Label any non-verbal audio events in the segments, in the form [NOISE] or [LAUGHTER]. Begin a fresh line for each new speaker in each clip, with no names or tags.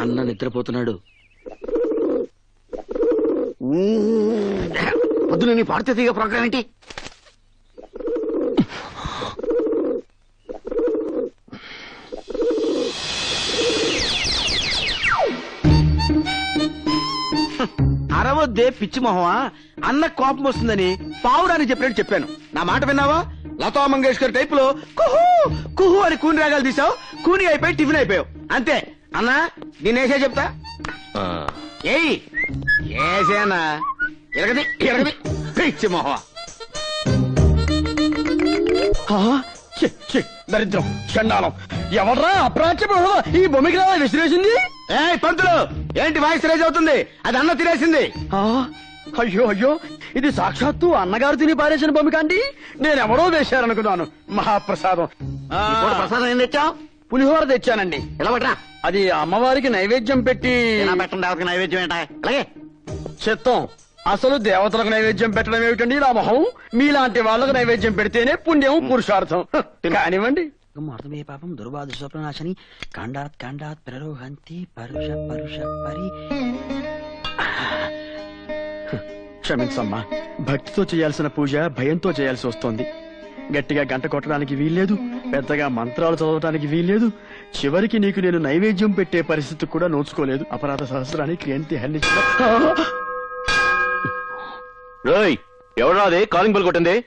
అన్న నిద్రపోతున్నాడు. పొద్దున నీ పాడితే తీగ ప్రోగ్రామ్ ఏంటి? అరవద్దే పిచ్చి మొహమా? అన్న కోపం వస్తుందని పావురాని చెప్పినట్టు చెప్పాను. నా మాట విన్నావా? లతా మంగేష్కర్ టైప్లో కుహు కుహు అని కూని రాగాలు తీసావు కూని అయిపోయి టిఫిన్ అయిపోయావు. అంతే. అన్నా దీని వేసే చెప్తా ఏయ్ ఏసేనా? ఎరగది ఎరగది పిచ్చి
దరిద్రం చండాలం ఎవర్రా అప్రాచ్య ఈ బొమ్మికి విసిరేసింది?
ఏ పంతులు ఏంటి వాయిస్ రేజ్ అవుతుంది? అది అన్న తినేసింది.
అయ్యో అయ్యో ఇది సాక్షాత్తు అన్నగారు తిని పారేసిన బొమ్మిక అండి నేనెవరో వేశారనుకున్నాను. మహాప్రసాదం.
ప్రసాదం ఏం తెచ్చావు?
పులిహోర తెచ్చానండి.
ఎలా పట్రా
అది అమ్మవారికి నైవేద్యం పెట్టి
పెట్టండి ఎవరికి నైవేద్యం ఏంటా? అలాగే.
చిత్తం. అసలు దేవతలకు నైవేద్యం పెట్టడం ఏమిటండి? నా మొహం మీలాంటి వాళ్ళకు నైవేద్యం పెడితేనే పుణ్యం పురుషార్థం. కానివ్వండి.
అర్థమే పాపం దుర్బాధ స్వప్ననాశని. కాండాత్ కాండాత్ ప్రరోహంతి పరుష పరుష పరి.
క్షమించమ్మా. భక్తితో చేయాల్సిన పూజ భయంతో చేయాల్సి వస్తోంది. గట్టిగా గంట కొట్టడానికి వీల్లేదు పెద్దగా మంత్రాలు చదవడానికి వీల్లేదు. చివరికి నీకు నేను నైవేద్యం పెట్టే పరిస్థితి కూడా నోచుకోలేదు. అపరాధ సహస్రానికి ఏంటి హెల్లించిన
రోయ్ ఎవడా అది? కాలింగ్ బెల్ కొట్టింది?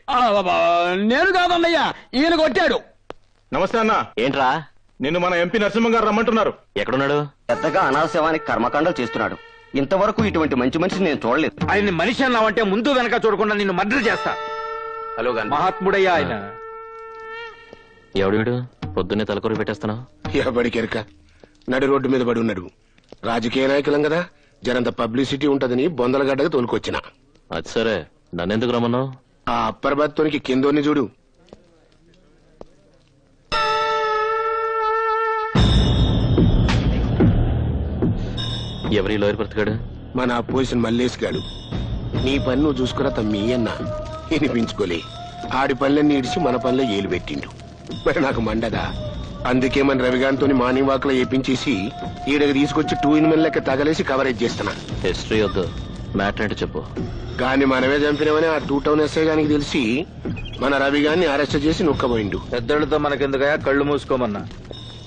నేను కాదన్నయ్యా ఈయన కొట్టాడు.
నమస్తే అన్న. ఏంట్రా? నిన్ను మన ఎంపీ నరసింహం గారు రమ్మంటున్నారు. ఎక్కడున్నాడు?
పెద్దగా అనాశవానికి కర్మకాండలు చేస్తున్నాడు. ఇంతవరకు ఇటువంటి మంచి మనిషిని నేను చూడలేదు.
ఆయన మనిషి అన్నావంటే ముందు వెనక చూడకుండా నిన్ను మర్డర్ చేస్తా.
హలో
మహాత్ముడయ్యా ఆయన.
ఎవడు వీడు? పొద్దున్నే తలకొరి పెట్టేస్తున్నావు?
ఎవడికెరక నడి రోడ్డు మీద పడి ఉన్నాడు. రాజకీయ నాయకులం కదా? జరంత పబ్లిసిటీ ఉంటదని బొందలగడ్డగా తోలుకొచ్చిన.
అది సరే. నన్నెందుకు రమ్మన్నావు?
ఆ అప్పర్ బత్తోనికి కిందోని చూడు.
ఎవరి లోయర్ బ్రతికాడు?
మన అపోజిషన్ మల్లేష్ గాడు. నీ పని నువ్వు చూసుకురా తమ్మి అన్న. వినిపించుకోలే. ఆడి పనులన్నీ ఇడిచి మన పనిలో ఏలు పెట్టిండు. మరి నాకు మండదా? అందుకే మన రవిగాంతో మార్నింగ్ వాక్లో ఏపించేసి ఈడకి తీసుకొచ్చి టూ ఇన్ మెన్ లెక్క తగలేసి కవరేజ్ చేస్తున్నా.
హిస్టరీ వద్దు. మ్యాటర్ ఏంటో చెప్పు.
గాని మనమే చంపినవని ఆ టూ టౌన్ ఎస్ఐ గానికి తెలిసి మన రవి గాన్ని అరెస్ట్ చేసి నొక్కబోయిండు.
పెద్దలతో మనకెందుకయా కళ్ళు మూసుకోమన్నా?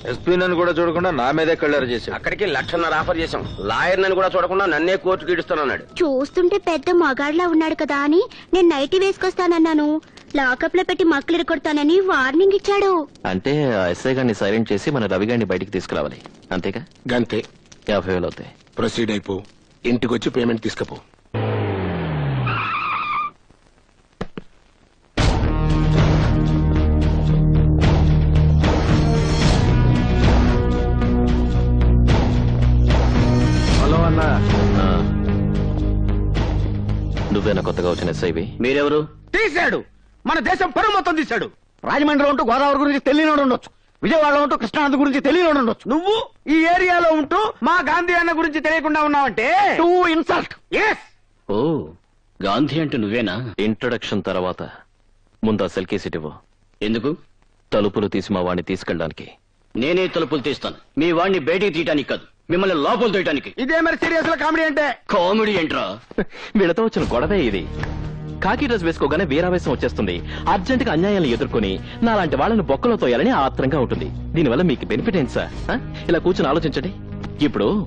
ఎస్పీ నన్ను కూడా చూడకుండా నా మీదే కళ్ళారు చేశాడు
అక్కడికి లక్షన్నర ఆఫర్ చేశాం. లాయర్ నన్ను కూడా చూడకుండా నన్నే కోర్టుకి ఇడుస్తానన్నాడు
చూస్తుంటే పెద్ద మగాడ్లా ఉన్నాడు కదా అని నేను నైటీ వేసుకొస్తానన్నాను. లాకప్లో పెట్టి మక్కలు కొడతానని వార్నింగ్ ఇచ్చాడు.
అంటే ఆ ఎస్ఐ గారిని సైలెంట్ చేసి మన రవి గారిని బయటికి తీసుకురావాలి. అంతేగా?
గంతే.
యాభై వేలు అవుతాయి.
ప్రొసీడ్ అయిపో. ఇంటికొచ్చి పేమెంట్ తీసుకపో.
హలో అన్నా.
ఆ. నువ్వేనా కొత్తగా వచ్చిన ఎస్ఐవి?
మీరెవరు?
తీశాడు! మన దేశం పరువు మొత్తం తీశాడు!
రాజమండ్రిలో ఉంటూ గోదావరి గురించి తెలియనోడు ఉండొచ్చు. విజయవాడలో ఉంటూ కృష్ణానది గురించి తెలియనోడు ఉండొచ్చు.
నువ్వు? ఈ ఏరియాలో ఉంటూ మా గాంధీ అన్న గురించి తెలియకుండా ఉన్నావంటే?
Too insult
S
O Gandhi అంటే నువ్వేనా?
ఇంట్రొడక్షన్ తర్వాత. ముందా సెల్కీ సిట్ ఇవ్వు.
ఎందుకు?
తలుపులు తీసి మా వాడిని తీసుకెళ్ళడానికి.
నేనే తలుపులు తీస్తాను. మీ వాడిని బయటికి తీయటానికి కాదు. మిమ్మల్ని లోపల తీయటానికి.
ఇదే మరి సీరియస్లో కామెడీ అంటే?
కామెడీ ఏంట్రా?
వీళ్ళతో వచ్చిన గొడవే ఇది. కాకి డ్రెస్ వేసుకోగానే వీరావేశం వచ్చేస్తుంది. అర్జెంట్గా అన్యాయాలను ఎదుర్కొని నాలాంటి వాళ్ళని బొక్కలో తోయాలని ఆత్రంగా ఉంటుంది. దీనివల్ల మీకు బెనిఫిట్ ఏంటి సార్? ఇలా కూర్చొని ఆలోచించండి. ఇప్పుడు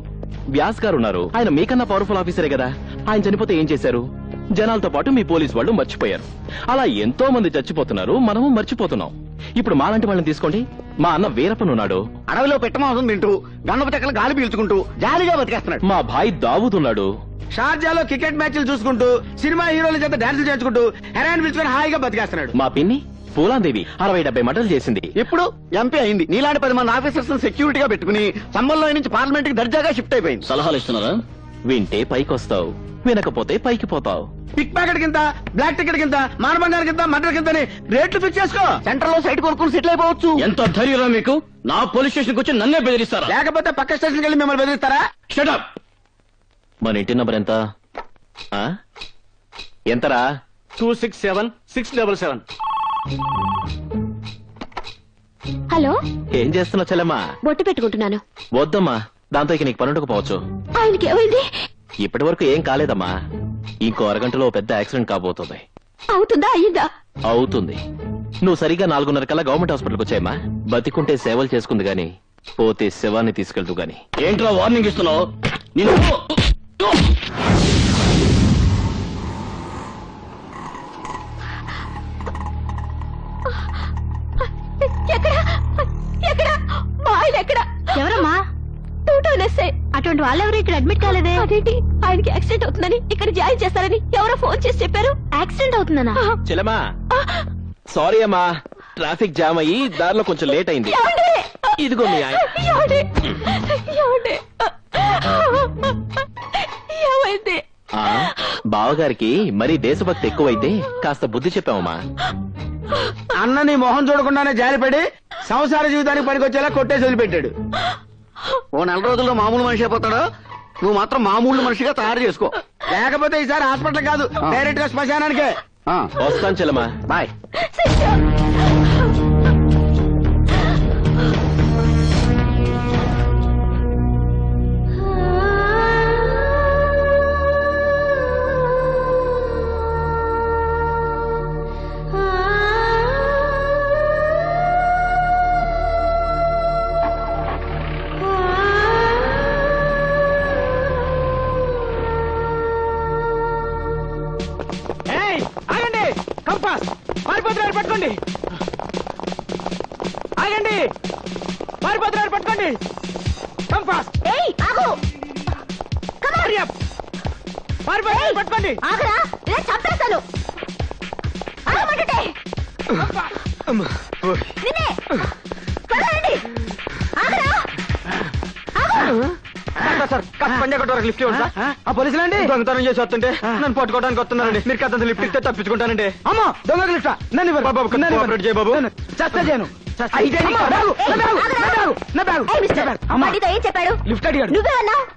వ్యాస్ గారు ఉన్నారు. ఆయన మీకన్నా పవర్ఫుల్ ఆఫీసరే కదా. ఆయన చనిపోతే ఏం చేశారు? జనాలతో పాటు మీ పోలీస్ వాళ్ళు మర్చిపోయారు. అలా ఎంతో మంది చచ్చిపోతున్నారు మనము మర్చిపోతున్నాం. ఇప్పుడు మాలాంటి వాళ్ళని తీసుకోండి. మా అన్న వీరప్పన్ ఉన్నాడు.
అడవిలో పెట్టమాంసం తింటూ గంధపు చెక్కలు గాలి పీల్చుకుంటూ జాలీగా బతికేస్తున్నాడు.
మా భాయ్ దావూద్ ఉన్నాడు.
షార్జాలో క్రికెట్ మ్యాచ్లు చూసుకుంటూ సినిమా హీరోల చేత డాన్స్ చేసుకుంటూ హెరాయిన్ పిలుచుకొని హాయిగా బతికేస్తున్నాడు.
మా పిన్ని పూలాందేవి అరవై డెబ్బై మటలు చేసింది.
ఇప్పుడు ఎంపీ అయింది. నీలాంటి పది మంది ఆఫీసర్స్ సెక్యూరిటీగా పెట్టుకుని సంబంధంలో నుంచి పార్లమెంట్కి దర్జాగా షిఫ్ట్ అయిపోయింది.
సలహాలు ఇస్తున్నారా?
వింటే పైకొస్తావు. వినకపోతే పైకి పోతావు.
పిక్ ప్యాకెట్ కింద బ్లాక్ టికెట్ కింద మానబంగారం కింద మటర్ కింద రేట్లు ఫిక్స్ చేసుకో.
సెంటర్లో సైట్ కొనుక్కుని సెటిల్ అయిపోవచ్చు.
ఎంత ధైర్యం మీకు? నా పోలీస్ స్టేషన్కి వచ్చి నన్నే బెదిరిస్తారా?
లేకపోతే పక్క స్టేషన్కి వెళ్ళి మిమ్మల్ని బెదిరిస్తారా?
షటప్
మన ఇంటి నంబర్ ఎంత? ఆ? ఎంతరా?
Two six seven six double seven
hello?
ఏం చేస్తున్నావు చెల్లెమ్మా?
బొట్టు పెట్టుకుంటున్నాను.
వద్దమ్మా దాంతో ఇక నీకు పనుండకపోవచ్చు
ఆయనకి ఏమైంది?
ఇప్పటి వరకు ఏం కాలేదమ్మా. ఇంకో అరగంటలో పెద్ద యాక్సిడెంట్ కాబోతుంది.
అవుతుందా అయ్యిందా?
అవుతుంది. నువ్వు సరిగా నాలుగున్నర కల్లా గవర్నమెంట్ హాస్పిటల్కి వచ్చాయమ్మా. బతికుంటే సేవలు చేసుకుంది గాని పోతే శవాన్ని తీసుకెళ్తూ గాని.
ఏంట్రా వార్నింగ్ ఇస్తున్నావు? నేను
ఎక్కడ? ఎక్కడ? మా ఆయన ఎక్కడ? ఎవరమ్మా? అటువంటి వాళ్ళెవరు ఇక్కడ అడ్మిట్ కాలేదే? అదేంటి? ఆయనకి యాక్సిడెంట్ అవుతుందని ఇక్కడ జాయిన్ చేస్తారని ఎవరో ఫోన్ చేసి చెప్పారు. యాక్సిడెంట్ అవుతుందనా?
చెల్లెమ్మా సారీ అమ్మా ట్రాఫిక్ జామ్ అయ్యి దారిలో కొంచెం లేట్ అయింది. ఇదిగో మీ ఆయన.
ఏమైంది?
ఆ, బావగారికి మరీ దేశభక్తి ఎక్కువైతే కాస్త బుద్ధి చెప్పావమ్మా.
అన్న నీ మొహం చూడకుండానే జారిపడి సంసార జీవితానికి పనికొచ్చేలా కొట్టేసి వదిలిపెట్టాడు.
ఓ నెల రోజుల్లో మామూలు మనిషి అయిపోతాడు? నువ్వు మాత్రం మామూలు మనిషిగా తయారు చేసుకో.
లేకపోతే ఈసారి హాస్పిటల్ కాదు డైరెక్ట్గా శ్మశానానికే
వస్తాను చెల్లెమ్మా.
బాయ్.
పట్టుకోండి.
ఆగరా ఇలా చంపేస్తాను. ఆగమంటుంటే. నిన్నే. పదండి ఆగరా.
లిఫ్ట్ ఇవ్వండి సార్.
ఆ పోలీసులు అండి?
దొంగతనం చేసి వస్తుంటే నన్ను పట్టుకోవడానికి వస్తున్నానండి మీరు కథ లిఫ్ట్ ఇస్తే తప్పించుకుంటానండి.
అమ్మో దొంగ లిఫ్ట్? నన్ను ఇవ్వరు.
బాబు,
నన్ను ఇవ్వరు.
కోఆపరేట్ చేయి బాబు.
నన్ను. చస్తా చేయను. చస్తా. అమ్మో, బ్యాగు, నా బ్యాగు, నా బ్యాగు, నా బ్యాగు,
ఏయ్ మిస్టర్.
నా బ్యాగు. అమ్మా,
వాడితో ఏం చెప్పాడు?
లిఫ్ట్ అడిగాడు.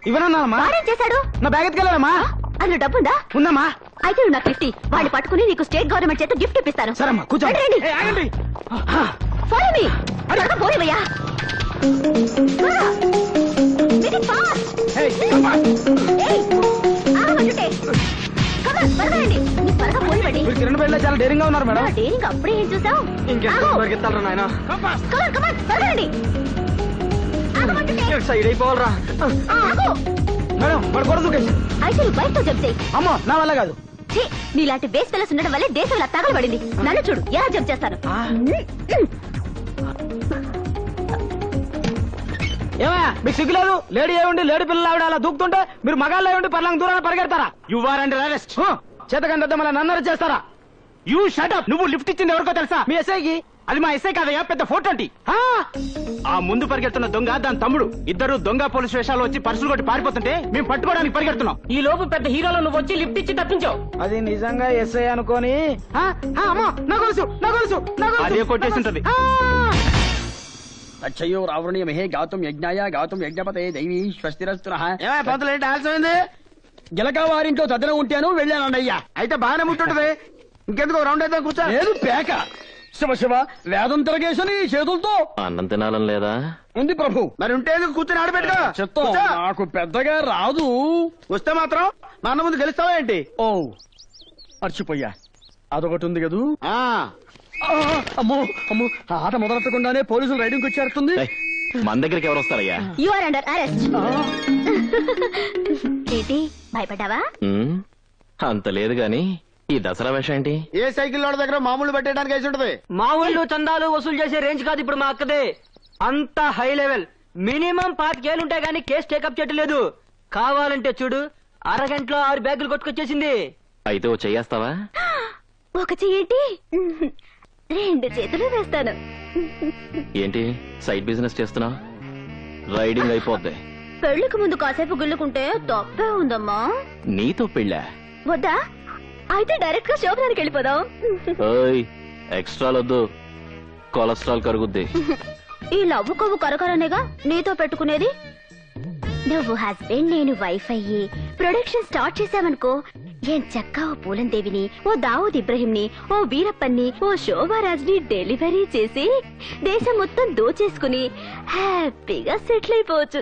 ఇవ్వనన్నానమ్మా.
వాడేం చేశాడు?
నా బ్యాగ్ ఎత్తుకెళ్ళాలమ్మా
అందులో డబ్బుందా
ఉందమ్మా
అయితే నువ్వు నాకు గిఫ్ట్ వాడిని పట్టుకుని నీకు స్టేట్ గవర్నమెంట్ చేత గిఫ్ట్ ఇప్పిస్తాను
సరేమ్మా కూర్చో
రండి, రండి. ఫాలో మీ త్వరగా పోనివయ్యా త్వరగా. It fast.
ఏయ్,
ఆగమంటుంటే. Come on, త్వరగా రండి. నీ త్వరగా పోనివ్వండి.
మీరు కిరణ్ పెళ్ళి చాలా డేరింగ్గా ఉన్నారు
నా
మేడం
డేరింగ్ అప్పుడే ఏం చూసావు
ఇంకెంత పరిగెత్తాలరా నాయన
compass
Come on, come on, త్వరగా రండి. ఆగమంటుంటే.
సైడ్ అయిపోవాలరా
ఆగు.
మేడం వాడు కొడ దూకేసి
అయితే నువ్వు బయటతో చెప్తే
అమ్మో నా వల్ల కాదు.
ఛీ, నీలాంటి బేస్ పిల్లస్ ఉండడం వల్లే దేశం ఇలా తగలబడింది. నన్ను చూడు ఎలా జంప్ చేస్తాను.
ఏమయ్యా మీకు సిగ్గులేదు లేడీ ఏముండి లేడీ పిల్లలు ఆవిడ అలా దూకుతుంటే మీరు మగాళ్ళు ఉండి పర్లంగ దూరాన్ని పరిగెడతారా? యు ఆర్ అండర్ అరెస్ట్ చేతకంటే మళ్ళీ నన్ను arrest చేస్తారా? యూ షటప్ నువ్వు లిఫ్ట్ ఇచ్చింది ఎవరికో తెలుసా? మీ ఎస్ఐకి? అది మా ఎస్ఐ కాదయ్యా పెద్ద ఫోటో ఆ ముందు పరిగెడుతున్న దొంగ దాని తమ్ముడు. ఇద్దరు దొంగ పోలీస్ స్టేషన్లో వచ్చి పర్సులు కొట్టి పారిపోతుంటే మేము పట్టుకోవడానికి పరిగెడుతున్నాం.
ఈ లోపు పెద్ద హీరోలో నువ్వు వచ్చి లిఫ్ట్ ఇచ్చి తప్పించావు.
అది నిజంగా ఎస్ఐ అనుకోని?
అదే కొట్టేసి ఉంటది.
ఆ!
అచ్చయ్యో రావణీయమహే గాతుం యజ్ఞాయ గాతుం యజ్ఞపతే దైవీ స్వస్తిరస్తున.
పంతులు ఏంటి ఆలస్యమైంది?
గిలక వారింట్లో తదిన ఉంటాను వెళ్ళానన్నయ్యా
అయితే బాగానే ముట్టుంటది. ఇంకెందుకు రౌండ్ అయితే కూర్చో.
లేదు పేక. శివ శివ వేదం తిరగేసని ఈ చేతులతో.
అన్నం తినాలని లేదా?
ఉంది ప్రభు.
మరి ఉంటే ఎందుకు కూర్చొని ఆడబెట్టుకో?
చెత్తం
కూర్చో.
నాకు పెద్దగా రాదు.
వస్తే మాత్రం మా అన్న ముందు గెలుస్తావా ఏంటి?
ఓ మర్చిపోయా. అదొకటి ఉంది కదూ?
ఆ.
ఆ, అమ్మో అమ్మో ఆ ఆట మొదలెట్టకుండానే పోలీసులు రైడింగ్ వచ్చేస్తుంది
ఏయ్, మన దగ్గరికి ఎవరు వస్తారయ్యా?
యు ఆర్ అండర్ అరెస్ట్ ఏంటి భయపడ్డావా?
ఉమ్, అంత లేదు గాని. ఈ దసరా వేషం ఏంటి?
ఏ సైకిల్ లోడ దగ్గర మామూలు పెట్టడానికి వేసి ఉంటది?
మా ఊళ్ళో చందాలు వసూలు చేసే రేంజ్ కాదు ఇప్పుడు మా అక్కదే. అంత హై లెవెల్. మినిమం పాతికేళ్ళు ఉంటాయి కానీ కేసు టేకప్ చేయట్లేదు కావాలంటే చూడు అరగంటలో ఆరు బ్యాగులు కొట్టుకొచ్చేసింది.
అయితే ఓ చెయ్యేస్తావా [GASPS]
ఒక చెయ్యేంటి రెండు చేతులు వేస్తాను.
ఏంటి? సైడ్ బిజినెస్ చేస్తున్నావు? రైడింగ్ అయిపోద్ది.
పెళ్ళికి ముందు కాసేపు గిల్లుకుంటే తప్పే ఉందమ్మా.
నీతో పెళ్ళా?
వద్దా? అయితే డైరెక్ట్గా శోభనానికి వెళ్ళిపోదాం.
ఎక్స్ట్రాలొద్దు. కొలెస్ట్రాల్ కరుగుద్ది.
ఈ లవ్వు కొవ్వు కరకరనేగా నీతో పెట్టుకునేది? నువ్వు హస్బెండ్ నేను వైఫ్ అయ్యి ప్రొడక్షన్ స్టార్ట్ చేసావనుకో ఏం చక్కా ఓ పూలందేవిని ఓ దావుద్ ఇబ్రహీంని ఓ వీరప్పన్ని ఓ శోభారాజ్ని డెలివరీ చేసి దేశం మొత్తం దోచేసుకుని హ్యాపీగా సెటిల్ అయిపోవచ్చు.